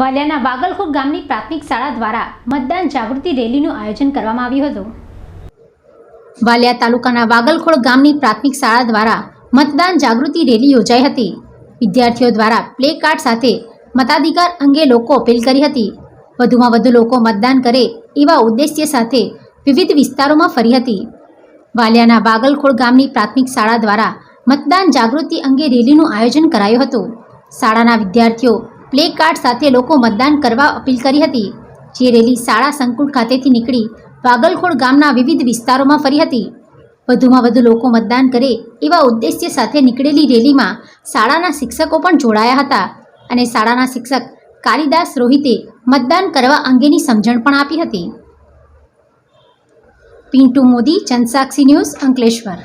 વાલિયાના વાગલખોર ગામની પ્રાથમિક શાળા દ્વારા મતદાન જાગૃતિ રેલીનું આયોજન કરવામાં આવ્યું હતું. વાલિયા તાલુકાના વાગલખોડ ગામની પ્રાથમિક શાળા દ્વારા મતદાન જાગૃતિ રેલી યોજાઈ હતી. વિદ્યાર્થીઓ દ્વારા પ્લે કાર્ડ સાથે મતાધિકાર અંગે લોકો અપીલ કરી હતી. વધુમાં વધુ લોકો મતદાન કરે એવા ઉદ્દેશ્ય સાથે વિવિધ વિસ્તારોમાં ફરી હતી. વાલિયાના વાગલખોડ ગામની પ્રાથમિક શાળા દ્વારા મતદાન જાગૃતિ અંગે રેલીનું આયોજન કરાયું હતું. શાળાના વિદ્યાર્થીઓ પ્લે કાર્ડ સાથે લોકો મતદાન કરવા અપીલ કરી હતી. જે રેલી શાળા સંકુલ ખાતેથી નીકળી વાગલખોડ ગામના વિવિધ વિસ્તારોમાં ફરી હતી. વધુમાં વધુ લોકો મતદાન કરે એવા ઉદ્દેશ્ય સાથે નીકળેલી રેલીમાં શાળાના શિક્ષકો પણ જોડાયા હતા અને શાળાના શિક્ષક કાલિદાસ રોહિતે મતદાન કરવા અંગેની સમજણ પણ આપી હતી. પિન્ટુ મોદી ચંદસાક્ષી ન્યૂઝ અંકલેશ્વર.